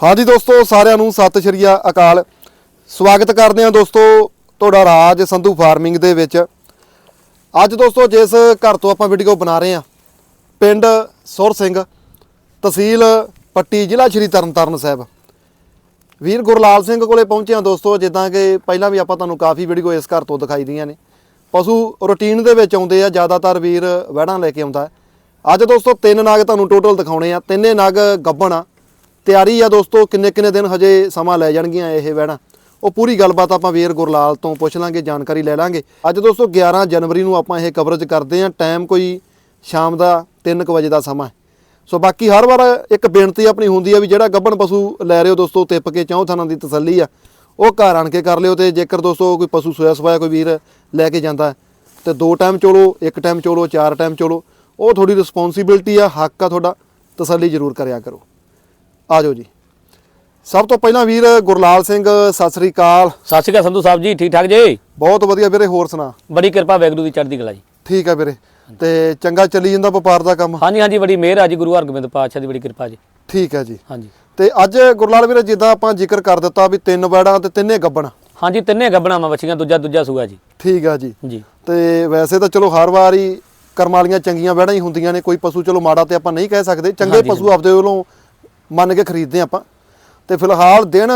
ਹਾਂਜੀ ਦੋਸਤੋ, ਸਾਰਿਆਂ ਨੂੰ ਸਤਿ ਸ਼੍ਰੀ ਅਕਾਲ। ਸਵਾਗਤ ਕਰਦੇ ਹਾਂ ਦੋਸਤੋ ਤੁਹਾਡਾ ਰਾਜ ਸੰਧੂ ਫਾਰਮਿੰਗ ਦੇ ਵਿੱਚ। ਅੱਜ ਦੋਸਤੋ, ਜਿਸ ਘਰ ਤੋਂ ਆਪਾਂ ਵੀਡੀਓ ਬਣਾ ਰਹੇ ਹਾਂ, ਪਿੰਡ ਸੁਰ ਸਿੰਘ, ਤਹਿਸੀਲ ਪੱਟੀ, ਜ਼ਿਲ੍ਹਾ ਸ਼੍ਰੀ ਤਰਨਤਾਰਨ ਸਾਹਿਬ। ਵੀਰ ਗੁਰਲਾਲ ਸਿੰਘ ਕੋਲੇ ਪਹੁੰਚੇ ਹਾਂ ਦੋਸਤੋ, ਜਿੱਦਾਂ ਕਿ ਪਹਿਲਾਂ ਵੀ ਆਪਾਂ ਤੁਹਾਨੂੰ ਕਾਫੀ ਵੀਡੀਓ ਇਸ ਘਰ ਤੋਂ ਦਿਖਾਈ ਦੀਆਂ ਨੇ। ਪਸ਼ੂ ਰੂਟੀਨ ਦੇ ਵਿੱਚ ਆਉਂਦੇ ਆ, ਜ਼ਿਆਦਾਤਰ ਵੀਰ ਵਹਿੜਾਂ ਲੈ ਕੇ ਆਉਂਦਾ। ਅੱਜ ਦੋਸਤੋ, ਤਿੰਨ ਨਾਗ ਤੁਹਾਨੂੰ ਟੋਟਲ ਦਿਖਾਉਣੇ ਆ। ਤਿੰਨੇ ਨਾਗ ਗੱਬਣ ਆ। ਤਿਆਰੀ ਆ ਦੋਸਤੋ ਕਿੰਨੇ ਕਿੰਨੇ ਦਿਨ ਹਜੇ ਸਮਾਂ ਲੈ ਜਾਣਗੀਆਂ ਇਹ ਵਹਿੜਾਂ? ਉਹ ਪੂਰੀ ਗੱਲਬਾਤ ਆਪਾਂ ਵੀਰ ਗੁਰਲਾਲ ਤੋਂ ਪੁੱਛ ਲਾਂਗੇ ਜਾਣਕਾਰੀ ਲੈ ਲਾਂਗੇ। ਅੱਜ ਦੋਸਤੋ 11 ਜਨਵਰੀ ਨੂੰ ਆਪਾਂ ਇਹ ਕਵਰੇਜ ਕਰਦੇ ਆ। ਟਾਈਮ ਕੋਈ ਸ਼ਾਮ ਦਾ 3:00 ਵਜੇ ਦਾ ਸਮਾਂ ਸੋ ਬਾਕੀ ਹਰ ਵਾਰ ਇੱਕ ਬੇਨਤੀ ਆਪਣੀ ਹੁੰਦੀ ਆ ਵੀ ਜਿਹੜਾ ਗੱਭਣ ਪਸ਼ੂ ਲੈ ਰਹੇ ਹੋ ਦੋਸਤੋ ਤਿੱਪ ਕੇ ਚੌਂ ਥਾਨਾਂ ਦੀ ਤਸੱਲੀ ਆ ਉਹ ਘਰ ਆਣ ਕੇ ਕਰ ਲਿਓ ਤੇ ਜੇਕਰ ਦੋਸਤੋ ਕੋਈ ਪਸ਼ੂ ਸੋਇਆ ਸਵਾਇਆ ਕੋਈ ਵੀਰ ਲੈ ਕੇ ਜਾਂਦਾ ਹੈ, ਤੇ ਦੋ ਟਾਈਮ ਚੋਲੋ ਇੱਕ ਟਾਈਮ ਚੋਲੋ ਚਾਰ ਟਾਈਮ ਚੋਲੋ ਉਹ ਤੁਹਾਡੀ ਰਿਸਪੌਂਸਿਬਿਲਟੀ ਆ ਹੱਕ ਆ ਤੁਹਾਡਾ ਤਸੱਲੀ ਜ਼ਰੂਰ ਕਰਿਆ ਕਰੋ। ਆਜੋ ਜੀ। ਸਭ ਤੋਂ ਪਹਿਲਾਂ ਵੀਰ ਗੁਰਲਾਲ ਸਿੰਘ ਸਤਿ ਸ੍ਰੀ ਅਕਾਲ। ਸਤਿ ਸ਼੍ਰੀ ਅਕਾਲ ਸੰਧੂ ਸਾਹਿਬ ਜੀ ਠੀਕ ਠਾਕ ਜੀ? ਬਹੁਤ ਵਧੀਆ ਵੀਰੇ ਹੋਰ ਸੁਣਾ? ਬੜੀ ਕਿਰਪਾ ਵੈਗਰੂ ਦੀ ਚੜ੍ਹਦੀ ਕਲਾ ਜੀ। ਠੀਕ ਆ ਵੀਰੇ। ਤੇ ਚੰਗਾ ਚੱਲੀ ਜਾਂਦਾ ਵਪਾਰ ਦਾ ਕੰਮ? ਹਾਂਜੀ ਹਾਂਜੀ ਬੜੀ ਮਿਹਰ ਆ ਜੀ ਗੁਰੂ ਹਰਗੋਬਿੰਦ ਪਾਤਸ਼ਾਹ ਦੀ ਬੜੀ ਕਿਰਪਾ ਜੀ। ਠੀਕ ਹੈ ਜੀ। ਹਾਂਜੀ। ਤੇ ਅੱਜ ਗੁਰਲਾਲ ਵੀਰੇ ਜਿੱਦਾਂ ਆਪਾਂ ਜ਼ਿਕਰ ਕਰ ਦਿੱਤਾ ਵੀ ਤਿੰਨ ਵੈੜਾਂ ਤੇ ਤਿੰਨੇ ਗੱਬਣ। ਹਾਂਜੀ ਤਿੰਨੇ ਗੱਬਣਾ ਮਾ ਬੱਚੀਆਂ ਦੂਜਾ ਦੂਜਾ ਸੂਆ ਜੀ। ਠੀਕ ਆ ਜੀ। ਜੀ। ਤੇ ਵੈਸੇ ਤਾਂ ਚਲੋ ਹਰ ਵਾਰ ਹੀ ਕਰਮ ਵਾਲੀਆਂ ਚੰਗੀਆਂ ਵੈੜਾਂ ਹੀ ਹੁੰਦੀਆਂ ਨੇ ਕੋਈ ਪਸ਼ੂ ਚਲੋ ਮਾੜਾ ਤੇ ਆਪਾਂ ਨਹੀਂ ਕਹਿ ਸਕਦੇ ਚੰਗੇ ਪਸ਼ੂ ਆਪਦੇ ਵੱਲੋਂ ਮੰਨ ਕੇ ਖਰੀਦਦੇ ਆਪਾਂ। ਤੇ ਫਿਲਹਾਲ ਦਿਨ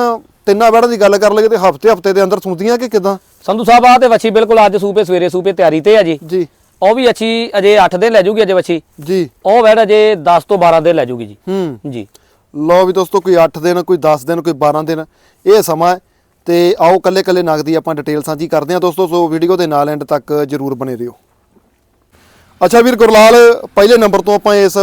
ਤਿੰਨਾਂ ਵੈੜਾਂ ਦੀ ਗੱਲ ਕਰ ਲਈਏ ਤੇ ਹਫ਼ਤੇ ਹਫ਼ਤੇ ਦੇ ਅੰਦਰ ਸੁਣਦੀਆਂ ਕਿ ਕਿਦਾਂ? ਸੰਧੂ ਸਾਹਿਬ ਆ ਤੇ ਵੱਛੀ ਬਿਲਕੁਲ ਅੱਜ ਸੂਪੇ ਸਵੇਰੇ ਸੂਪੇ ਤਿਆਰੀ ਤੇ ਆ ਜੀ। ਜੀ। ਉਹ ਵੀ ਅੱਛੀ ਅਜੇ 8 ਦਿਨ ਲੈ ਜੂਗੀ ਅਜੇ ਵੱਛੀ। ਜੀ। ਉਹ ਵੈੜ ਅਜੇ 10 ਤੋਂ 12 ਦਿਨ ਲੈ ਜੂਗੀ ਜੀ। ਹੂੰ। ਜੀ। ਲਓ ਵੀ ਦੋਸਤੋ ਕੋਈ 8 ਦਿਨ ਕੋਈ 10 ਦਿਨ ਕੋਈ 12 ਦਿਨ ਇਹ ਸਮਾਂ ਹੈ। ਤੇ ਆਓ ਕੱਲੇ ਕੱਲੇ ਨਗ ਦੀ ਆਪਾਂ ਡਿਟੇਲ ਸਾਂਝੀ ਕਰਦੇ ਹਾਂ ਦੋਸਤੋ ਸੋ ਵੀਡੀਓ ਦੇ ਨਾਲ ਐਂਡ ਤੱਕ ਜਰੂਰ ਬਣੇ ਰਹੋ। ਅੱਛਾ ਵੀਰ ਗੁਰਲਾਲ ਪਹਿਲੇ ਨੰਬਰ ਤੋਂ ਆਪਾਂ ਇਸ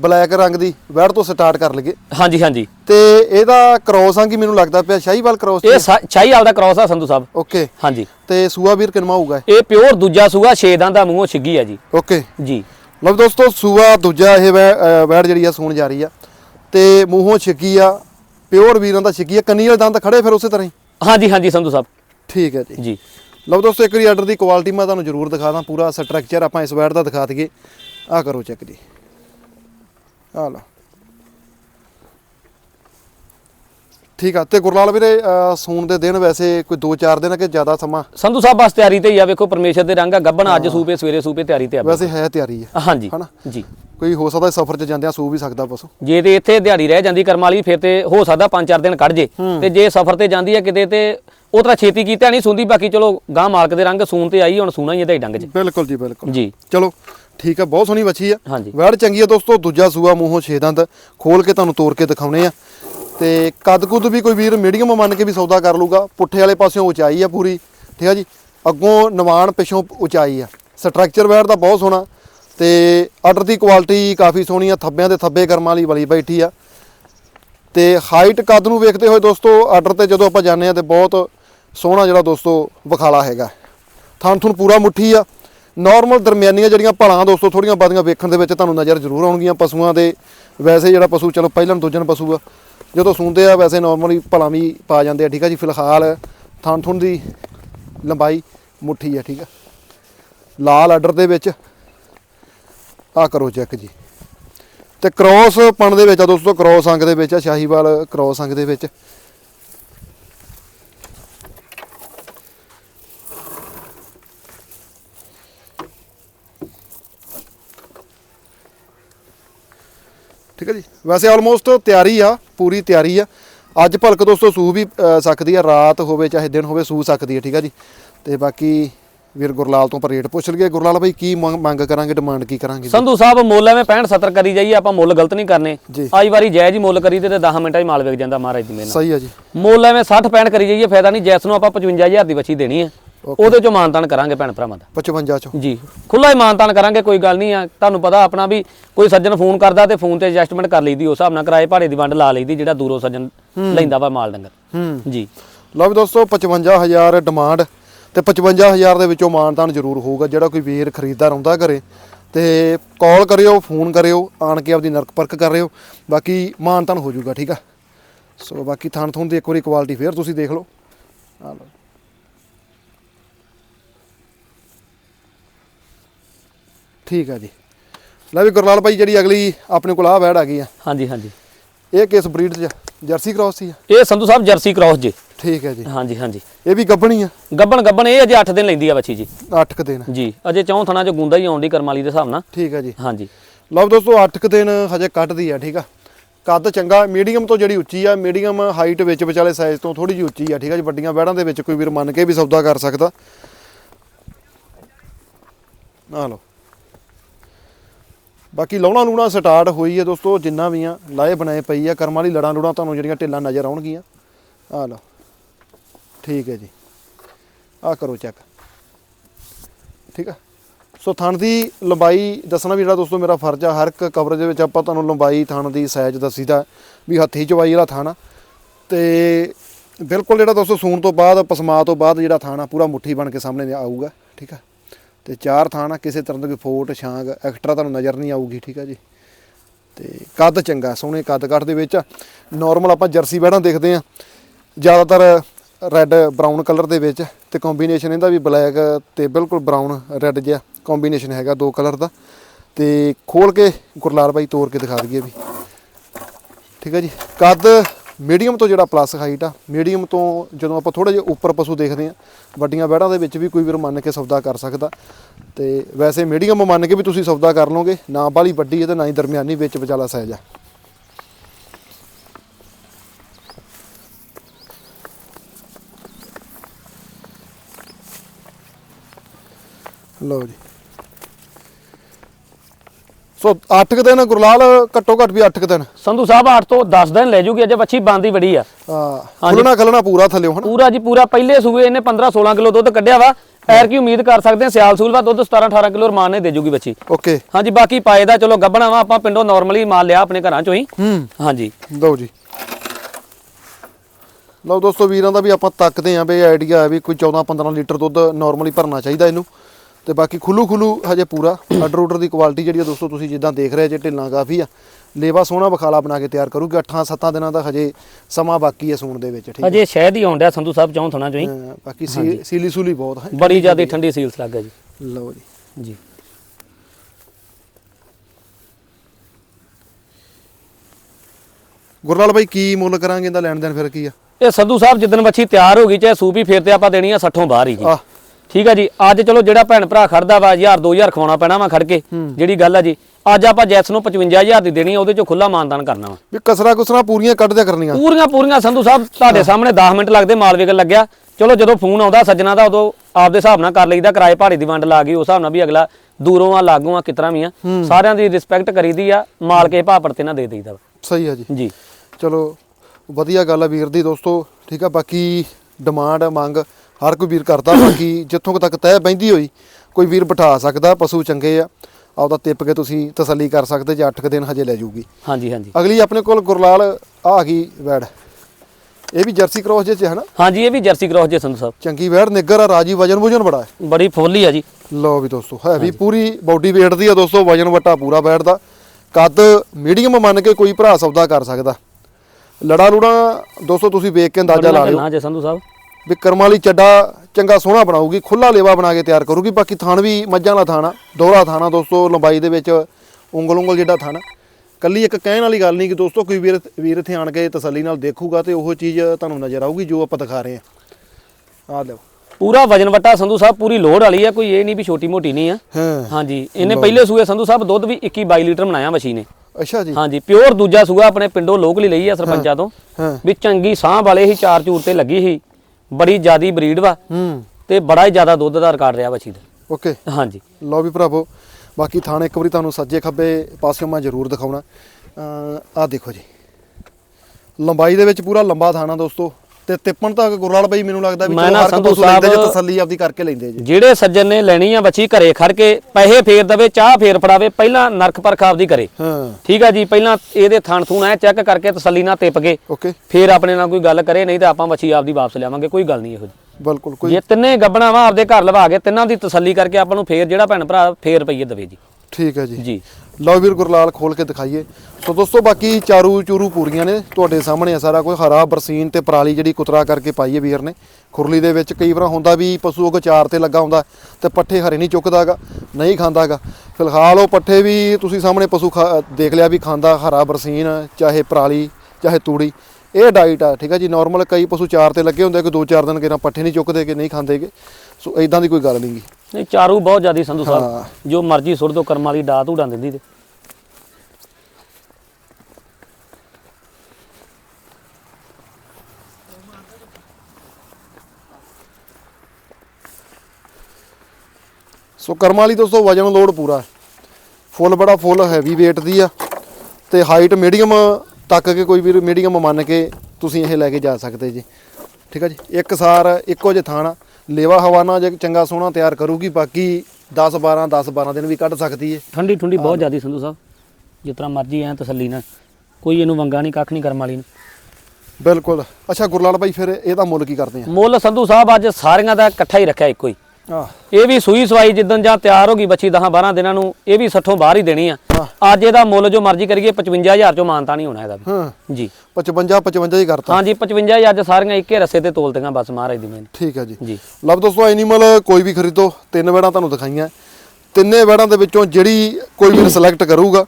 ਬਲੈਕ ਰੰਗ ਦੀ ਵੈੜ ਤੋਂ ਸਟਾਰਟ ਕਰ ਲਈਏ। ਹਾਂਜੀ ਹਾਂਜੀ। ਤੇ ਇਹਦਾ ਕ੍ਰੋਸ ਆ ਕਿ ਮੈਨੂੰ ਲੱਗਦਾ ਪਿਆ ਸ਼ਾਹੀਵਾਲ ਕ੍ਰੋਸ ਇਹ ਛਾਈ ਵਾਲ ਦਾ ਕ੍ਰਾਸ ਆ ਸੰਧੂ ਸਾਹਿਬ। ਓਕੇ। ਹਾਂਜੀ। ਤੇ ਸੂਆ ਵੀਰ ਕਿਨਮਾ ਹੋਊਗਾ ਇਹ? ਪਿਓਰ ਦੂਜਾ ਸੂਆ ਛੇਦਾਂ ਦਾ ਮੂੰਹੋਂ ਛਿੱਗੀ ਆ ਜੀ। ਓਕੇ। ਜੀ। ਲਓ ਦੋਸਤੋ ਸੂਆ ਦੂਜਾ ਇਹ ਵੈ- ਵੈੜ ਜਿਹੜੀ ਆ ਸੂਣ ਜਾ ਰਹੀ ਆ। ਤੇ ਮੂੰਹੋਂ ਛਿੱਗੀ ਆ ਪਿਓਰ ਵੀਰਾਂ ਦਾ ਛਿੱਗੀ ਆ ਕੰਨੀ ਵਾਲੇ ਦੰਦ ਖੜੇ ਫਿਰ ਉਸੇ ਤਰ੍ਹਾਂ ਹੀ? ਹਾਂਜੀ ਹਾਂਜੀ ਸੰਧੂ ਸਾਹਿਬ। ਠੀਕ ਹੈ ਜੀ। ਜੀ। ਲਓ ਦੋਸਤੋ ਇੱਕ ਵਾਰੀ ਆਰਡਰ ਦੀ ਕੁਆਲਿਟੀ ਮੈਂ ਤੁਹਾਨੂੰ ਜ਼ਰੂਰ ਦਿਖਾ ਦਾਂ ਪੂਰਾ ਸਟਰਕਚਰ ਆਪਾਂ ਇਸ ਵੈਡ ਦਾ ਦਿਖਾ ਦਈਏ। ਆਹ ਕਰੋ ਚੈੱਕ ਜੀ। ਆਹ ਲਓ। ਠੀਕ ਆ ਤੇ ਗੁਰਲਾਲ ਵੀਰੇ ਸੂਣ ਦੇ ਦਿਨ ਵੈਸੇ ਕੋਈ 2-4 ਦਿਨ ਕਿ ਜ਼ਿਆਦਾ ਸਮਾਂ? ਸੰਧੂ ਸਾਹਿਬ ਬਸ ਤਿਆਰੀ ਤੇ ਹੀ ਆ ਵੇਖੋ ਪਰਮੇਸ਼ਰ ਦੇ ਰੰਗ ਆ ਗੱਬਣ ਅੱਜ ਸੂਪੇ ਸਵੇਰੇ ਸੂਪੇ ਤਿਆਰੀ ਤੇ ਆ। ਵੈਸੇ ਹੈ ਤਿਆਰੀ ਆ। ਹਾਂਜੀ ਹਨਾ? ਜੀ। ਕੋਈ ਹੋ ਸਕਦਾ ਸਫ਼ਰ 'ਚ ਜਾਂਦਿਆਂ ਸੂ ਵੀ ਸਕਦਾ ਪਸ਼ੂ। ਜੇ ਤੇ ਇੱਥੇ ਦਿਹਾੜੀ ਰਹਿ ਜਾਂਦੀ ਕਰਮ ਵਾਲੀ ਫਿਰ ਤੇ ਹੋ ਸਕਦਾ 5-4 ਦਿਨ ਕੱਢ ਜੇ। ਤੇ ਜੇ ਸਫ਼ਰ ਤੇ ਜਾਂਦੀ ਹੈ ਕਿਤੇ ਤੇ ਉਹ ਤਰ੍ਹਾਂ ਛੇਤੀ ਕੀਤਾ ਨਹੀਂ ਸੁਣਦੀ ਬਾਕੀ ਚਲੋ ਗਾਂ ਮਾਲਕ ਦੇ ਰੰਗ ਸੂਨ ਤੇ ਆਈ ਹੁਣ ਸੂਣਾ ਹੀ ਇਹਦਾ ਹੀ ਡੰਗ 'ਚ। ਬਿਲਕੁਲ ਜੀ ਬਿਲਕੁਲ। ਜੀ। ਚਲੋ ਠੀਕ ਆ ਬਹੁਤ ਸੋਹਣੀ ਬੱਚੀ ਆ। ਹਾਂਜੀ। ਵੈੜ ਚੰਗੀ ਆ ਦੋਸਤੋ ਦੂਜਾ ਸੂਆ ਮੂੰਹੋਂ ਛੇ ਦੰਦ ਖੋਲ ਕੇ ਤੁਹਾਨੂੰ ਤੋੜ ਕੇ ਦਿਖਾਉਣੇ ਆ। ਤੇ ਕੱਦ ਕੁੱਦ ਵੀ ਕੋਈ ਵੀਰ ਮੀਡੀਅਮ ਮੰਨ ਕੇ ਵੀ ਸੌਦਾ ਕਰ ਲੂਗਾ ਪੁੱਠੇ ਵਾਲੇ ਪਾਸਿਓਂ ਉਚਾਈ ਆ ਪੂਰੀ ਠੀਕ ਆ ਜੀ? ਅੱਗੋਂ ਨਿਵਾਣ ਪਿਛੋਂ ਉਚਾਈ ਆ। ਸਟਰਕਚਰ ਵੈੜ ਦਾ ਬਹੁਤ ਸੋਹਣਾ। ਤੇ ਆਰਡਰ ਦੀ ਕੁਆਲਿਟੀ ਕਾਫੀ ਸੋਹਣੀ ਆ ਥੱਬਿਆਂ ਦੇ ਥੱਬੇ ਕਰਮਾਂ ਵਾਲੀ ਬਲੀ ਬੈਠੀ ਆ। ਤੇ ਹਾਈਟ ਕੱਦ ਨੂੰ ਵੇਖਦੇ ਹੋਏ ਦੋਸਤੋ ਆਰਡਰ ਤੇ ਜਦੋਂ ਆਪਾਂ ਜਾਂਦੇ ਆ ਤੇ ਬਹੁਤ ਸੋਹਣਾ ਜਿਹੜਾ ਦੋਸਤੋ ਵਿਖਾਲਾ ਹੈਗਾ। ਥਣ ਥੁਣ ਪੂਰਾ ਮੁੱਠੀ ਆ। ਨਾਰਮਲ ਦਰਮਿਆਨੀਆਂ ਜਿਹੜੀਆਂ ਭਲਾਂ ਦੋਸਤੋ, ਥੋੜੀਆਂ ਬਾਦੀਆਂ ਵੇਖਣ ਦੇ ਵਿੱਚ ਤੁਹਾਨੂੰ ਨਜ਼ਰ ਜ਼ਰੂਰ ਆਉਣਗੀਆਂ ਪਸ਼ੂਆਂ ਦੇ। ਵੈਸੇ ਜਿਹੜਾ ਪਸ਼ੂ, ਚਲੋ ਪਹਿਲਾਂ ਦੂਜਨ ਪਸ਼ੂ ਆ, ਜਦੋਂ ਸੂੰਦੇ ਆ ਵੈਸੇ ਨਾਰਮਲੀ ਭਲਾਂ ਵੀ ਪਾ ਜਾਂਦੇ ਆ, ਠੀਕ ਆ ਜੀ? ਫਿਲਹਾਲ ਥਣ ਥੁਣ ਦੀ ਲੰਬਾਈ ਮੁੱਠੀ ਆ, ਠੀਕ ਆ? ਲਾਲ ਆਰਡਰ ਦੇ ਵਿੱਚ ਆ ਕਰੋ ਚੈੱਕ ਜੀ। ਤੇ ਕ੍ਰੋਸ ਪਣ ਦੇ ਵਿੱਚ ਆ ਦੋਸਤੋ ਕ੍ਰੋਸ ਅੰਗ ਦੇ ਵਿੱਚ ਆ, ਸ਼ਾਹੀਵਾਲ ਕ੍ਰੋਸ ਅੰਗ ਦੇ ਵਿੱਚ। ਠੀਕ ਹੈ ਜੀ? ਵੈਸੇ ਆਲਮੋਸਟ ਤਿਆਰੀ ਆ ਪੂਰੀ ਤਿਆਰੀ ਆ। ਅੱਜ ਭਲਕ ਦੋਸਤੋ ਸੂ ਵੀ ਅ, ਸਕਦੀ ਆ ਰਾਤ ਹੋਵੇ ਚਾਹੇ ਦਿਨ ਹੋਵੇ ਸੂ ਸਕਦੀ ਆ ਠੀਕ ਆ ਜੀ? ਤੇ ਬਾਕੀ ਵੀਰ ਗੁਰਲਾਲ ਤੋਂ ਪਰ ਰੇਟ ਪੁੱਛ ਲਈਏ। ਗੁਰਲਾਲ ਭਾਈ ਕੀ ਮੰਗ ਮੰਗ ਕਰਾਂਗੇ ਡਿਮਾਂਡ ਕੀ ਕਰਾਂਗੇ ਜੀ? ਸੰਧੂ ਸਾਹਿਬ ਮੁੱਲ ਐਵੇਂ 65 70 ਕਰੀ ਜਾਈਏ ਆਪਾਂ ਮੁੱਲ ਗਲਤ ਨਹੀਂ ਕਰਨੇ। ਜੀ। ਆਈ ਵਾਰੀ ਜਾਇਜ਼ ਹੀ ਮੁੱਲ ਕਰੀ ਤੇ 10 ਮਿੰਟਾਂ 'ਚ ਮਾਲ ਵਿਕ ਜਾਂਦਾ ਮਹਾਰਾਜ ਦੀ ਮਿਹਨਤ ਸਹੀ ਆ ਜੀ। ਮੁੱਲ ਐਵੇਂ 60 65 ਕਰੀ ਜਾਈਏ ਫਾਇਦਾ ਨਹੀਂ ਜੈਸ ਨੂੰ ਆਪਾਂ 55000 ਦੀ ਬੱਚੀ ਦੇਣੀ ਹੈ। ਉਹਦੇ ਚੋਂ ਮਾਨਤਾਨ ਕਰਾਂਗੇ ਭੈਣ ਭਰਾਵਾਂ ਦਾ। 55 ਚੋਂ। ਜੀ ਖੁੱਲਾ ਹੀ ਮਾਨਤਾਨ ਕਰਾਂਗੇ ਕੋਈ ਗੱਲ ਨਹੀਂ ਆ। ਤੁਹਾਨੂੰ ਪਤਾ ਆਪਣਾ ਵੀ ਕੋਈ ਸੱਜਣ ਫੋਨ ਕਰਦਾ ਤੇ ਫੋਨ ਤੇ ਐਡਜਸਟਮੈਂਟ ਕਰ ਲਈਦੀ ਉਸ ਹਿਸਾਬ ਨਾਲ ਕਿਰਾਏ ਭਾੜੇ ਦੀ ਵੰਡ ਲਾ ਲਈਦੀ ਜਿਹੜਾ ਦੂਰੋਂ ਸੱਜਣ ਲੈਂਦਾ ਵਾ ਮਾਲ ਡੰਗਰ। ਜੀ। ਲਓ ਵੀ ਦੋਸਤੋ 55000 ਡਿਮਾਂਡ ਤੇ 55000 ਦੇ ਵਿੱਚੋਂ ਮਾਨਤਾਨ ਜ਼ਰੂਰ ਹੋਊਗਾ ਜਿਹੜਾ ਕੋਈ ਵੀਰ ਖਰੀਦਦਾਰ ਆਉਂਦਾ ਘਰੇ ਤੇ ਕਾਲ ਕਰਿਓ ਫੋਨ ਕਰਿਓ ਆਣ ਕੇ ਆਪਦੀ ਨਰਕ ਪਰਖ ਕਰ ਰਿਓ ਬਾਕੀ ਮਾਨਤਾਨ ਹੋ ਜਾਊਗਾ ਠੀਕ ਆ? ਸੋ ਬਾਕੀ ਥਣ ਥੁਣ ਦੀ ਇੱਕ ਵਾਰੀ ਕੁਆਲਿਟੀ ਫੇਰ ਤੁਸੀਂ ਦੇਖ ਲਓ। ਆ ਲਓ। ਠੀਕ ਆ ਜੀ। ਲੈ ਵੀ ਗੁਰਲਾਲ ਭਾਈ ਜਿਹੜੀ ਅਗਲੀ ਆਪਣੇ ਕੋਲ ਆ ਵੈੜ ਆ ਗਈ ਆ। ਹਾਂਜੀ ਹਾਂਜੀ। ਇਹ ਕਿਸ ਬਰੀਡ ਚ ਜਰਸੀ ਕ੍ਰਾਸ ਸੀ ਆ? ਇਹ ਸੰਧੂ ਸਾਹਿਬ ਜਰਸੀ ਕ੍ਰਾਸ ਜੀ। ਠੀਕ ਹੈ ਜੀ। ਹਾਂਜੀ ਹਾਂਜੀ। ਇਹ ਵੀ ਗੱਭਣੀ ਆ? ਗੱਬਣ ਗੱਬਣ ਇਹ ਅਜੇ 8 ਦਿਨ ਲੈਂਦੀ ਆ ਬੱਚੀ ਜੀ। 8 ਕ ਦਿਨ। ਜੀ ਅਜੇ ਚੌਂ ਥਣਾ ਚ ਗੁੰਦਾ ਹੀ ਆਉਂਦੀ ਕਰਮਾਲੀ ਦੇ ਹਿਸਾਬ ਨਾਲ। ਠੀਕ ਹੈ ਜੀ। ਹਾਂਜੀ। ਲਓ ਦੋਸਤੋ 8 ਕ ਦਿਨ ਹਜੇ ਕੱਟਦੀ ਆ ਠੀਕ ਆ? ਕੱਦ ਚੰਗਾ ਮੀਡੀਅਮ ਤੋਂ ਜਿਹੜੀ ਉੱਚੀ ਆ ਮੀਡੀਅਮ ਹਾਈਟ ਵਿੱਚ ਵਿਚਾਲੇ ਸਾਈਜ਼ ਤੋਂ ਥੋੜੀ ਜਿਹੀ ਉੱਚੀ ਆ ਠੀਕ ਆ ਜੀ? ਵੱਡੀਆਂ ਬੈੜਾਂ ਦੇ ਵਿੱਚ ਕੋਈ ਵੀਰ ਮੰਨ ਕੇ ਵੀ ਸੌਦਾ ਕਰ ਸਕਦਾ। ਆ ਲਓ। ਬਾਕੀ ਲਾਉਣਾ ਲੂਣਾ ਸਟਾਰਟ ਹੋਈ ਹੈ ਦੋਸਤੋ, ਜਿੰਨਾ ਵੀ ਆ, ਲਾਏ ਬਣਾਏ ਪਈ ਆ, ਕਰਮਾਂ ਵਾਲੀ ਲੜਾਂ ਲੂੜਾਂ ਤੁਹਾਨੂੰ ਜਿਹੜੀਆਂ ਢਿੱਲਾਂ ਨਜ਼ਰ ਆਉਣਗੀਆਂ। ਆ ਲਓ। ਠੀਕ ਹੈ ਜੀ। ਆ ਕਰੋ ਚੈੱਕ ਠੀਕ ਆ? ਸੋ ਥਣ ਦੀ ਲੰਬਾਈ ਦੱਸਣਾ ਵੀ ਜਿਹੜਾ ਦੋਸਤੋ ਮੇਰਾ ਫਰਜ਼ ਆ, ਹਰ ਇੱਕ ਕਵਰੇਜ ਦੇ ਵਿੱਚ ਆਪਾਂ ਤੁਹਾਨੂੰ ਲੰਬਾਈ, ਥਣ ਦੀ ਸਾਈਜ਼ ਦੱਸੀਦਾ ਵੀ ਹੱਥੀ ਚਵਾਈ ਜਿਹੜਾ ਥਣ ਆ। ਤੇ ਬਿਲਕੁਲ ਜਿਹੜਾ ਦੋਸਤੋ ਸੂਣ ਤੋਂ ਬਾਅਦ, ਪਸਮਾ ਤੋਂ ਬਾਅਦ ਜਿਹੜਾ ਥਾਣਾ ਪੂਰਾ ਮੁੱਠੀ ਬਣ ਕੇ ਸਾਹਮਣੇ ਆਊਗਾ। ਠੀਕ ਆ? ਤੇ ਚਾਰ ਥਣ ਕਿਸੇ ਤਰ੍ਹਾਂ ਦੀ ਕੋਈ ਫੋਟ, ਛਾਂਗ, ਐਕਸਟਰਾ ਤੁਹਾਨੂੰ ਨਜ਼ਰ ਨਹੀਂ ਆਊਗੀ, ਠੀਕ ਆ ਜੀ। ਤੇ ਕੱਦ ਚੰਗਾ, ਸੋਹਣੇ ਕੱਦ ਕੱਟ ਦੇ ਵਿੱਚ। ਨਾਰਮਲ ਆਪਾਂ ਜਰਸੀ ਬੈੜਾਂ ਦੇਖਦੇ ਆ ਜ਼ਿਆਦਾਤਰ ਰੈੱਡ ਬਰਾਊਨ ਕਲਰ ਦੇ ਵਿੱਚ ਤੇ ਕੰਬੀਨੇਸ਼ਨ ਇਹਦਾ ਵੀ ਬਲੈਕ ਤੇ ਬਿਲਕੁਲ ਬਰਾਊਨ ਰੈੱਡ ਜਿਹਾ ਕੰਬੀਨੇਸ਼ਨ ਹੈਗਾ ਦੋ ਕਲਰ ਦਾ। ਤੇ ਖੋਲ ਕੇ ਗੁਰਲਾਲ ਬਾਈ ਤੋੜ ਕੇ ਦਿਖਾ ਦਈਏ ਵੀ। ਠੀਕ ਹੈ ਜੀ। ਕੱਦ ਮੀਡੀਅਮ ਤੋਂ ਜਿਹੜਾ ਪਲੱਸ ਹਾਈਟ ਆ, ਮੀਡੀਅਮ ਤੋਂ ਜਦੋਂ ਆਪਾਂ ਥੋੜਾ ਜਿਹਾ ਉੱਪਰ ਪਸ਼ੂ ਦੇਖਦੇ ਆ ਵੱਡੀਆਂ ਬੈੜਾਂ ਦੇ ਵਿੱਚ ਵੀ ਕੋਈ ਵੀਰ ਮੰਨ ਕੇ ਸੌਦਾ ਕਰ ਸਕਦਾ। ਤੇ ਵੈਸੇ ਮੀਡੀਅਮ ਮੰਨ ਕੇ ਵੀ ਤੁਸੀਂ ਸੌਦਾ ਕਰ ਲਓਗੇ, ਨਾ ਬਾਲੀ ਵੱਡੀ ਹੈ ਤੇ ਨਾ ਹੀ ਦਰਮਿਆਨੀ ਵਿੱਚ ਵਿਚਾਲਾ ਸਾਈਜ਼ ਆ। ਲਓ ਜੀ। ਸੋ 8 ਕੁ ਦਿਨ ਗੁਰਲਾਲ ਘੱਟੋ ਘੱਟ ਵੀ 8 ਕੁ ਦਿਨ। ਸੰਧੂ ਸਾਹਿਬ 8 ਤੋਂ 10 ਦਿਨ ਲੈ ਜੂਗੀ ਅਜੇ ਬੱਚੀ ਬੰਦੀ ਬੜੀ ਆ। ਆ ਖੁੱਲਣਾ ਖਲਣਾ ਪੂਰਾ ਥੱਲਿਓ ਹਨਾ ਪੂਰਾ ਜੀ ਪੂਰਾ ਪਹਿਲੇ ਸੂਏ ਇਹਨੇ 15 16 ਕਿਲੋ ਦੁੱਧ ਕੱਢਿਆ ਵਾ। ਐਰ ਕੀ ਉਮੀਦ ਕਰ ਸਕਦੇ ਆ ਸਿਆਲ ਸੂਲ ਵਾ ਦੁੱਧ 17 18 ਕਿਲੋ ਰਮਾਨ ਨੇ ਦੇ ਜੂਗੀ ਬੱਚੀ ਓਕੇ। ਹਾਂਜੀ ਬਾਕੀ ਪਾਏ ਦਾ ਚਲੋ ਗੱਬਣਾ ਵਾ ਆਪਾਂ ਪਿੰਡੋਂ ਨਾਰਮਲੀ ਮਾਲ ਲਿਆ ਆਪਣੇ ਘਰਾਂ ਚੋਂ ਹੀ। ਹੂੰ। ਹਾਂਜੀ। ਲਓ ਜੀ। ਲਓ ਦੋਸਤੋ ਵੀਰਾਂ ਦਾ ਵੀ ਆਪਾਂ ਤੱਕਦੇ ਆਂ ਵੀ ਆਈਡੀਆ ਹੈ ਵੀ ਕੋਈ 14 15 ਲੀਟਰ ਦੁੱਧ ਨਾਰਮਲੀ ਭਰਨਾ ਚਾਹੀਦਾ ਇਹਨੂੰ। ਤੇ ਬਾਕੀ ਖੁੱਲੂ ਖੁੱਲੂ ਹਜੇ ਪੂਰਾ। ਆਰਡਰ ਆਰਡਰ ਦੀ ਕੁਆਲਿਟੀ ਜਿਹੜੀ ਆ ਦੋਸਤੋ ਤੁਸੀਂ ਜਿੱਦਾਂ ਦੇਖ ਰਹੇ ਜੇ ਢਿੱਲਾਂ ਕਾਫੀ ਆ। ਲੇਵਾ ਸੋਹਣਾ ਬਖਾਲਾ ਬਣਾ ਕੇ ਤਿਆਰ ਕਰੂਗੀ। 8-7 ਦਿਨਾਂ ਦਾ ਹਜੇ ਸਮਾਂ ਬਾਕੀ ਹੈ ਸੂਣ ਦੇ ਵਿੱਚ ਠੀਕ ਹੈ ਅਜੇ ਸ਼ਹਿਦ ਹੀ ਆਉਂਦਿਆ ਸੰਧੂ ਸਾਹਿਬ ਚੌਂ ਥਣਾ ਚੋਂ ਹੀ। ਬਾਕੀ ਸੀਲੀ ਸੂਲੀ ਬਹੁਤ ਹੈ ਬੜੀ ਜ਼ਿਆਦਾ ਠੰਡੀ ਸੀਲਸ ਲੱਗ ਜੀ ਲਓ ਜੀ। ਜੀ। ਗੁਰਲਾਲ ਬਾਈ ਕੀ ਮੁੱਲ ਕਰਾਂਗੇ ਇਹਦਾ ਲੈਣ ਦੇਣ ਫਿਰ ਕੀ ਆ? ਇਹ ਸੰਧੂ ਸਾਹਿਬ ਜਿੱਦਣ ਬੱਚੀ ਤਿਆਰ ਹੋ ਗਈ ਚਾਹੇ ਸੂਪੀ ਫੇਰ ਤੇ ਆਪਾਂ ਦੇਣੀ ਆ 60 ਬਾਹਰ ਹੀ ਜੀ। ਠੀਕ ਆ ਜੀ ਅੱਜ ਚਲੋ ਜਿਹੜਾ ਭੈਣ ਭਰਾ ਖੜਦਾ ਵਾ 1000 2000 ਖਵਾਉਣਾ ਪੈਣਾ ਵਾ ਖੜ ਕੇ ਜਿਹੜੀ ਗੱਲ ਆ ਜੀ ਅੱਜ ਆਪਾਂ ਜੈਸ ਨੂੰ 55000 ਦੀ ਦੇਣੀ ਆ ਉਹਦੇ ਚੋਂ ਖੁੱਲਾ ਮਾਨਦਾਨ ਕਰਨਾ ਵਾ। ਵੀ ਕਸਰਾ ਕੁਸਰਾ ਪੂਰੀਆਂ ਕੱਢ ਦਿਆ ਕਰਨੀਆਂ। ਪੂਰੀਆਂ ਪੂਰੀਆਂ ਸੰਧੂ ਸਾਹਿਬ ਤੁਹਾਡੇ ਸਾਹਮਣੇ 10 ਮਿੰਟ ਲੱਗਦੇ ਮਾਲ ਵੇਖਣ ਲੱਗਿਆ। ਚਲੋ ਜਦੋਂ ਫੋਨ ਆਉਂਦਾ ਸੱਜਣਾ ਦਾ ਉਦੋਂ ਆਪਦੇ ਹਿਸਾਬ ਨਾਲ ਕਰ ਲਈਦਾ ਕਿਰਾਏ ਭਾੜੇ ਦੀ ਵੰਡ ਲਾ ਗਈ ਉਸ ਹਿਸਾਬ ਨਾਲ ਵੀ ਅਗਲਾ ਦੂਰੋਂ ਆ ਲਾਗੋਂ ਆ ਕਿਤਰਾ ਵੀ ਆ। ਸਾਰਿਆਂ ਦੀ ਰਿਸਪੈਕਟ ਕਰੀਦੀ ਆ ਮਾਲ ਕੇ ਭਾਅ ਪੜਤੇ ਨਾ ਦੇ ਦਈਦਾ। ਸਹੀ ਆ ਜੀ। ਜੀ। ਚਲੋ ਵਧੀਆ ਗੱਲ ਆ ਵੀਰ ਦੀ ਦੋਸਤੋ ਠੀਕ ਆ ਬਾਕੀ ਡਿਮਾਂਡ ਮੰਗ। ਹਰ ਕੋਈ ਵੀਰ ਕਰਦਾ ਬਾਕੀ ਜਿੱਥੋਂ ਤੱਕ ਤਹਿ ਬੈਂਦੀ ਹੋਈ ਕੋਈ ਵੀਰ ਬਿਠਾ ਸਕਦਾ ਪਸ਼ੂ ਚੰਗੇ ਆ ਆਪਦਾ ਤਿੱਪ ਕੇ ਤੁਸੀਂ ਤਸੱਲੀ ਕਰ ਸਕਦੇ ਜੇ 8 ਦਿਨ ਹਜੇ ਲੈ ਜਾਊਗੀ। ਹਾਂਜੀ ਹਾਂਜੀ। ਅਗਲੀ ਆਪਣੇ ਕੋਲ ਗੁਰਲਾਲ ਆ ਗਈ ਵੈੜ। ਇਹ ਵੀ ਜਰਸੀ ਕ੍ਰੋਸ ਜੇ ਚ ਹੈ ਨਾ ਹਾਂਜੀ ਇਹ ਵੀ ਜਰਸੀ ਕ੍ਰੋਸ ਜੇ ਸੰਧੂ ਸਾਹਿਬ ਚੰਗੀ ਵੈੜ ਨਿੱਗਰ ਆ ਰਾਜੀ ਵਜਨ ਵੁਜਨ ਬੜਾ ਹੈ। ਬੜੀ ਫੁੱਲੀ ਆ ਜੀ। ਲਓ ਵੀ ਦੋਸਤੋ ਹੈ ਵੀ ਪੂਰੀ ਬਾਡੀ weight ਦੀ ਆ ਦੋਸਤੋ ਵਜਨ ਵਟਾ ਪੂਰਾ ਬੈਠਦਾ ਕੱਦ ਮੀਡੀਅਮ ਮੰਨ ਕੇ ਕੋਈ ਭਰਾ ਸੌਦਾ ਕਰ ਸਕਦਾ। ਲੜਾ ਲੂੜਾ ਦੋਸਤੋ ਤੁਸੀਂ ਵੇਖ ਕੇ ਅੰਦਾਜ਼ਾ ਲਾ ਲਿਓ। ਨਾ ਜੇ ਸੰਧੂ ਸਾਹਿਬ। ਵੀ ਕਰਮ ਚੱਡਾ ਚੰਗਾ ਸੋਹਣਾ ਬਣਾਊਗੀ ਖੁੱਲਾ ਲੇਵਾ ਬਣਾ ਕੇ ਤਿਆਰ ਕਰੂਗੀ। ਬਾਕੀ ਥਣ ਵੀ ਮੱਝਾਂ ਦਾ ਥਾਣਾ ਦੋਹਰਾ ਥਾਣਾ ਦੋਸਤੋ ਲੰਬਾਈ ਦੇ ਵਿੱਚ ਉਂਗਲ ਉਂਗਲ ਜਿਹੜਾ ਥਣ ਕੱਲੀ ਇੱਕ ਕਹਿਣ ਵਾਲੀ ਗੱਲ ਨਹੀਂ ਕਿ ਦੋਸਤੋ ਕੋਈ ਵੀਰ ਵੀਰ ਇੱਥੇ ਆਣ ਕੇ ਤਸੱਲੀ ਨਾਲ ਦੇਖੂਗਾ ਤੇ ਉਹ ਚੀਜ਼ ਤੁਹਾਨੂੰ ਨਜ਼ਰ ਆਊਗੀ ਜੋ ਆਪਾਂ ਦਿਖਾ ਰਹੇ ਹਾਂ। ਆਹ ਲਓ। ਪੂਰਾ ਵਜਨ ਵਟਾ ਸੰਧੂ ਸਾਹਿਬ ਪੂਰੀ ਲੋਡ ਵਾਲੀ ਆ ਕੋਈ ਇਹ ਨਹੀਂ ਵੀ ਛੋਟੀ ਮੋਟੀ ਨਹੀਂ ਆ। ਹਾਂਜੀ ਇਹਨੇ ਪਹਿਲੇ ਸੂਏ ਸੰਧੂ ਸਾਹਿਬ ਦੁੱਧ ਵੀ 21 22 ਲੀਟਰ ਬਣਾਇਆ ਮਸ਼ੀਨ ਨੇ। ਅੱਛਾ ਜੀ। ਹਾਂਜੀ ਪਿਓਰ ਦੂਜਾ ਸੂਆ ਆਪਣੇ ਪਿੰਡੋਂ ਲੋਕਲੀ ਲਈ ਆ ਸਰਪੰਚਾਂ ਤੋਂ। ਵੀ ਚੰਗੀ ਸਾਹ ਵਾਲੇ ਹੀ ਚਾਰ ਚੂਰ ਤੇ ਲੱਗੀ ਸੀ। ਬੜੀ ਜਿਆਦੀ ਬਰੀਡ ਵਾ ਹੂੰ। ਤੇ ਬੜਾ ਹੀ ਜ਼ਿਆਦਾ ਦੁੱਧ ਦਾ ਰਿਕਾਰਡ ਰਿਹਾ ਬੱਚੀ ਦਾ। ਓਕੇ। ਹਾਂਜੀ। ਲਓ ਵੀ ਭਰਾਵੋ ਬਾਕੀ ਥਾਣੇ ਇੱਕ ਵਾਰੀ ਤੁਹਾਨੂੰ ਸੱਜੇ ਖੱਬੇ ਪਾਸਿਓਂ ਮੈਂ ਜ਼ਰੂਰ ਦਿਖਾਉਣਾ। ਆਹ ਦੇਖੋ ਜੀ। ਲੰਬਾਈ ਦੇ ਵਿੱਚ ਪੂਰਾ ਲੰਬਾ ਥਾਣਾ ਦੋਸਤੋ। ਤੇ ਤਿੱਪਣ ਤੱਕ ਗੁਰਲਾਲ ਬਾਈ ਮੈਨੂੰ ਲੱਗਦਾ ਵੀ ਚਲੋ ਹਰ ਸੰਧੂ ਲੈਂਦੇ ਜੇ ਸਾਹਿਬ- ਤਸੱਲੀ ਆਪਦੀ ਕਰਕੇ ਲੈਂਦੇ ਜੀ। ਜਿਹੜੇ ਸੱਜਣ ਨੇ ਲੈਣੀ ਆ ਬੱਚੀ ਘਰੇ ਖੜ ਕੇ ਪੈਸੇ ਫੇਰ ਦਵੇ ਚਾਹ ਫੇਰ ਫੜਾਵੇ ਪਹਿਲਾਂ ਨਰਕ ਪਰਖ ਆਪਦੀ ਕਰੇ। ਹਾਂ। ਠੀਕ ਆ ਜੀ ਪਹਿਲਾਂ ਇਹਦੇ ਥਣ ਥੂਣ ਐ ਚੈੱਕ ਕਰਕੇ ਤਸੱਲੀ ਨਾਲ ਤਿਪ ਕੇ ਓਕੇ। ਫੇਰ ਆਪਣੇ ਨਾਲ ਕੋਈ ਗੱਲ ਕਰੇ ਨਹੀਂ ਤਾਂ ਆਪਾਂ ਬੱਚੀ ਆਪਦੀ ਵਾਪਸ ਲਿਆਵਾਂਗੇ ਕੋਈ ਗੱਲ ਨਹੀਂ ਇਹੋ ਜੀ। ਬਿਲਕੁਲ ਕੋਈ ਜੇ ਤਿੰਨੇ ਗੱਬਣਾ ਵਾ ਆਪਦੇ ਘਰ ਲਵਾ ਕੇ ਤਿੰਨਾਂ ਦੀ ਤਸੱਲੀ ਕਰਕੇ ਆਪਾਂ ਨੂੰ ਫੇਰ ਜਿਹੜਾ ਭੈਣ ਭਰਾ ਫੇਰ ਰੁਪਈਏ ਦਵੇ ਜੀ। ਠੀਕ ਹੈ ਜੀ। ਜੀ। ਲਓ ਵੀਰ ਗੁਰਲਾਲ ਖੋਲ ਕੇ ਦਿਖਾਈਏ। ਸੋ ਦੋਸਤੋ, ਬਾਕੀ ਚਾਰੂ ਚੂਰੂ ਪੂਰੀਆਂ ਨੇ ਤੁਹਾਡੇ ਸਾਹਮਣੇ ਆ ਸਾਰਾ ਕੁਝ। ਹਰਾ, ਬਰਸੀਨ ਤੇ ਪਰਾਲੀ ਜਿਹੜੀ ਕੁਤਰਾ ਕਰਕੇ ਪਾਈਏ ਵੀਰ ਨੇ। ਖੁਰਲੀ ਦੇ ਵਿੱਚ ਕਈ ਵਾਰ ਹੁੰਦਾ ਵੀ ਪਸ਼ੂ ਉਹ ਚਾਰ ਤੇ ਲੱਗਾ ਹੁੰਦਾ, ਤੇ ਪੱਠੇ ਹਰੇ ਨਹੀਂ ਚੁੱਕਦਾਗਾ, ਨਹੀਂ ਖਾਂਦਾਗਾ। ਫਿਲਹਾਲ ਉਹ ਪੱਠੇ ਵੀ ਤੁਸੀਂ ਸਾਹਮਣੇ ਪਸ਼ੂ ਖਾ- ਦੇਖ ਲਿਆ ਵੀ ਖਾਂਦਾ ਹਰਾ, ਬਰਸੀਨ, ਚਾਹੇ ਪਰਾਲੀ, ਚਾਹੇ ਤੂੜੀ। ਇਹ ਡਾਈਟ ਆ ਠੀਕ ਆ ਜੀ? ਨਾਰਮਲ ਕਈ ਪਸ਼ੂ ਚਾਰ ਤੇ ਲੱਗੇ ਹੁੰਦੇ ਕਿ ਦੋ ਚਾਰ ਦਿਨ ਕਿਰਾਂ ਪੱਠੇ ਨਹੀਂ ਚੁੱਕਦੇ ਕਿ ਨਹੀਂ ਖਾਂਦੇਗੇ ਸੋ ਇਦਾਂ ਦੀ ਕੋਈ ਗੱਲ ਨਹੀਂਗੀ ਨਹੀਂ ਚਾਰੂ ਬਹੁਤ ਜ਼ਿਆਦੀ ਸੰਧੂ। ਸਾਹਿਬ। ਜੋ ਮਰਜ਼ੀ ਸੁੱਟ ਦੋ ਕਰਮ ਵਾਲੀ ਦਾਤ ਉਡਾਂ ਦਿੰਦੀ ਤੇ। ਸੋ ਕਰਮ ਵਾਲੀ ਦੋਸਤੋ ਵਜਨ ਲੋਡ ਪੂਰਾ। ਫੁੱਲ ਬੜਾ ਫੁੱਲ ਹੈਵੀ weight ਦੀ ਆ। ਤੇ ਹਾਈਟ ਮੀਡੀਅਮ ਤੱਕ ਕੇ ਕੋਈ ਵੀ ਮੀਡੀਅਮ ਮੰਨ ਕੇ ਤੁਸੀਂ ਇਹ ਲੈ ਕੇ ਜਾ ਸਕਦੇ ਜੀ। ਠੀਕ ਆ ਜੀ? ਇੱਕ ਸਾਰ ਇੱਕੋ ਜਿਹੇ ਥਾਣਾ ਲੇਵਾ ਹਵਾਨਾ ਜੇ ਚੰਗਾ ਸੋਹਣਾ ਤਿਆਰ ਕਰੂਗੀ ਬਾਕੀ 10 12 10 12 ਦਿਨ ਵੀ ਕੱਢ ਸਕਦੀ ਏ। ਠੰਡੀ ਠੰਡੀ ਬਹੁਤ ਜ਼ਿਆਦੀ ਸੰਧੂ ਸਾਹਿਬ। ਜਿਸ ਤਰ੍ਹਾਂ ਮਰਜ਼ੀ ਐ ਤਸੱਲੀ ਨਾਲ। ਕੋਈ ਇਹਨੂੰ ਵੰਗਾ ਨਹੀਂ ਕੱਖ ਨਹੀਂ ਕਰਮ ਵਾਲੀ ਨੂੰ। ਬਿਲਕੁਲ। ਅੱਛਾ ਗੁਰਲਾਲ ਭਾਈ ਫਿਰ ਇਹਦਾ ਮੁੱਲ ਕੀ ਕਰਦੇ ਮੁੱਲ ਸੰਧੂ ਸਾਹਿਬ ਅੱਜ ਸਾਰੀਆਂ ਦਾ ਇਕੱਠਾ ਹੀ ਰੱਖਿਆ ਇੱਕੋ ਹੀ। ਆ ਇਹ ਵੀ ਸੂਈ ਸਵਾਈ ਜਿੱਦਣ ਜਾਂ ਤਿਆਰ ਹੋ ਗਈ ਬੱਚੀ 10 12 ਦਿਨਾਂ ਨੂੰ ਇਹ ਵੀ 60 ਬਾਹਰ ਹੀ ਦੇਣੀ ਆ। ਅੱਜ ਇਹਦਾ ਮੁੱਲ ਜੋ ਮਰਜ਼ੀ ਕਰੀਏ 55000 ਚੋਂ ਮਾਨਤਾ ਨਹੀਂ ਹੋਣਾ ਇਹਦਾ ਵੀ। ਜੀ। 55 55 ਹੀ ਕਰਤਾ। ਹਾਂਜੀ 55 ਅੱਜ ਸਾਰੀਆਂ ਇੱਕੇ ਰਸੇ ਤੇ ਤੋਲਦੀਆਂ ਬਸ ਮਹਾਰਾਜ ਦੀ ਮਿਹਰ। ਠੀਕ ਹੈ ਜੀ। ਜੀ। ਲਵ ਦੋਸਤੋ ਐਨੀਮਲ ਕੋਈ ਵੀ ਖਰੀਦੋ ਤਿੰਨ ਵੈੜਾਂ ਤੁਹਾਨੂੰ ਦਿਖਾਈਆਂ। ਤਿੰਨੇ ਵੈੜਾਂ ਦੇ ਵਿੱਚੋਂ ਜਿਹੜੀ ਕੋਈ ਵੀ ਸਿਲੈਕਟ ਕਰੂਗਾ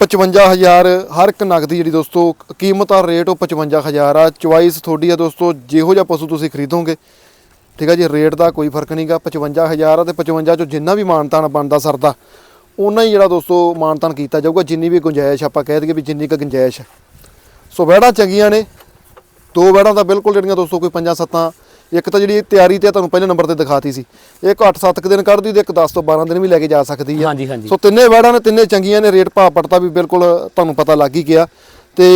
55000 ਹਰ ਇੱਕ ਨਗ ਦੀ ਜਿਹੜੀ ਦੋਸਤੋ ਕੀਮਤ ਆ ਰੇਟ ਉਹ 55000 ਆ। ਚੁਆਇਸ ਤੁਹਾਡੀ ਆ ਦੋਸਤੋ ਜਿਹੋ ਜਿਹਾ ਪਸ਼ੂ ਤੁਸੀਂ ਖਰੀਦੋਗੇ ਠੀਕ ਆ ਜੀ ਰੇਟ ਦਾ ਕੋਈ ਫ਼ਰਕ ਨਹੀਂਗਾ 55000 ਆ ਤੇ 55 ਚੋਂ ਜਿੰਨਾ ਵੀ ਮਾਨਤਾਨ ਬਣਦਾ ਸਰਦਾ ਉਹਨਾਂ ਹੀ ਜਿਹੜਾ ਦੋਸਤੋ ਮਾਨਤਾਨ ਕੀਤਾ ਜਾਊਗਾ ਜਿੰਨੀ ਵੀ ਗੁੰਜਾਇਸ਼ ਆਪਾਂ ਕਹਿ ਦਈਏ ਵੀ ਜਿੰਨੀ ਕੁ ਗੁੰਜਾਇਸ਼ ਹੈ ਸੋ ਵੈੜਾਂ ਚੰਗੀਆਂ ਨੇ ਦੋ ਵੈੜਾਂ ਤਾਂ ਬਿਲਕੁਲ ਜਿਹੜੀਆਂ ਦੋਸਤੋ ਕੋਈ ਪੰਜਾਂ ਸੱਤਾਂ ਇੱਕ ਤਾਂ ਜਿਹੜੀ ਤਿਆਰੀ ਤੇ ਤੁਹਾਨੂੰ ਪਹਿਲੇ ਨੰਬਰ ਤੇ ਦਿਖਾਤੀ ਸੀ ਇੱਕ 8-7 ਦਿਨ ਕੱਢਦੀ ਤੇ ਇੱਕ 10 ਤੋਂ 12 ਦਿਨ ਵੀ ਲੈ ਕੇ ਜਾ ਸਕਦੀ ਹੈ ਹਾਂਜੀ ਹਾਂਜੀ। ਸੋ ਤਿੰਨੇ ਵੈੜਾਂ ਨੇ ਤਿੰਨੇ ਚੰਗੀਆਂ ਨੇ ਰੇਟ ਭਾਅ ਪੜਤਾ ਵੀ ਬਿਲਕੁਲ ਤੁਹਾਨੂੰ ਪਤਾ ਲੱਗ ਹੀ ਗਿਆ। ਤੇ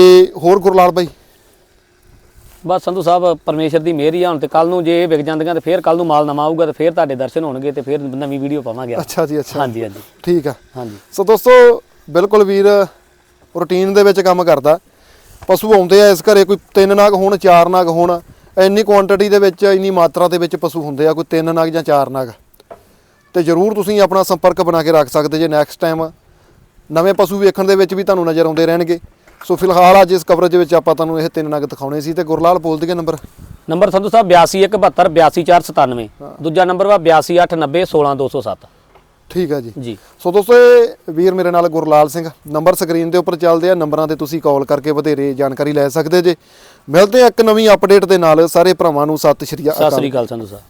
ਹੋਰ ਗੁਰਲਾਲ ਬਾਈ? ਬਸ ਸੰਧੂ ਸਾਹਿਬ ਪਰਮੇਸ਼ਰ ਦੀ ਮਿਹਰ ਹੀ ਆ ਹੁਣ ਤੇ ਕੱਲ ਨੂੰ ਜੇ ਇਹ ਵਿਕ ਜਾਂਦੀਆਂ ਤੇ ਫੇਰ ਕੱਲ ਨੂੰ ਮਾਲ ਨਵਾਂ ਆਊਗਾ ਤੇ ਫੇਰ ਤੁਹਾਡੇ ਦਰਸ਼ਨ ਹੋਣਗੇ ਤੇ ਫੇਰ ਨਵੀਂ ਵੀਡੀਓ ਪਾਵਾਂਗੇ ਅੱਛਾ ਜੀ ਅੱਛਾ। ਹਾਂਜੀ ਹਾਂਜੀ। ਠੀਕ ਆ। ਹਾਂਜੀ। ਸੋ ਦੋਸਤੋ ਬਿਲਕੁਲ ਵੀਰ ਰੂਟੀਨ ਦੇ ਵਿੱਚ ਕੰਮ ਕਰਦਾ। ਪਸ਼ੂ ਆਉਂਦੇ ਆ ਇਸ ਘਰੇ ਕੋਈ ਤਿੰਨ ਨਾਗ ਹੋਣ ਚਾਰ ਨਾਗ ਹੋਣ ਇੰਨੀ ਕੁਆਂਟੀਟੀ ਦੇ ਵਿੱਚ ਇੰਨੀ ਮਾਤਰਾ ਦੇ ਵਿੱਚ ਪਸ਼ੂ ਹੁੰਦੇ ਆ ਕੋਈ ਤਿੰਨ ਨਾਗ ਜਾਂ ਚਾਰ ਨਾਗ। ਤੇ ਜਰੂਰ ਤੁਸੀਂ ਆਪਣਾ ਸੰਪਰਕ ਬਣਾ ਕੇ ਰੱਖ ਸਕਦੇ ਜੇ ਨੈਕਸਟ ਟਾਈਮ ਨਵੇਂ ਪਸ਼ੂ ਵੇਖਣ ਦੇ ਵਿੱਚ ਵੀ ਤੁਹਾਨੂੰ ਨਜ਼ਰ ਆਉਂਦੇ ਰਹਿਣਗੇ। ਸੋ ਫਿਲਹਾਲ ਅੱਜ ਇਸ ਕਵਰੇਜ ਵਿੱਚ ਆਪਾਂ ਤੁਹਾਨੂੰ ਇਹ ਤਿੰਨ ਨਗ ਦਿਖਾਉਣੇ ਸੀ ਤੇ ਗੁਰਲਾਲ ਬੋਲ ਦਈਏ ਨੰਬਰ ਨੰਬਰ ਸੰਧੂ ਸਾਹਿਬ 8217 82497 ਦੂਜਾ ਨੰਬਰ ਵਾ 8289 16207 ਠੀਕ ਆ ਜੀ। ਜੀ। ਸੋ ਦੋਸਤੋ ਇਹ ਵੀਰ ਮੇਰੇ ਨਾਲ ਗੁਰਲਾਲ ਸਿੰਘ ਨੰਬਰ ਸਕਰੀਨ ਦੇ ਉੱਪਰ ਚੱਲਦੇ ਆ। ਨੰਬਰਾਂ ਤੇ ਤੁਸੀਂ ਕਾਲ ਕਰਕੇ ਵਧੇਰੇ ਜਾਣਕਾਰੀ ਲੈ ਸਕਦੇ ਜੇ। ਮਿਲਦੇ ਆ ਇੱਕ ਨਵੀਂ ਅਪਡੇਟ ਦੇ ਨਾਲ। ਸਾਰੇ ਭਰਾਵਾਂ ਨੂੰ ਸਤਿ ਸ਼੍ਰੀ ਸਤਿ ਅਕਾਲ ਸ੍ਰੀ ਅਕਾਲ ਸੰਧੂ ਸਾਹਿਬ।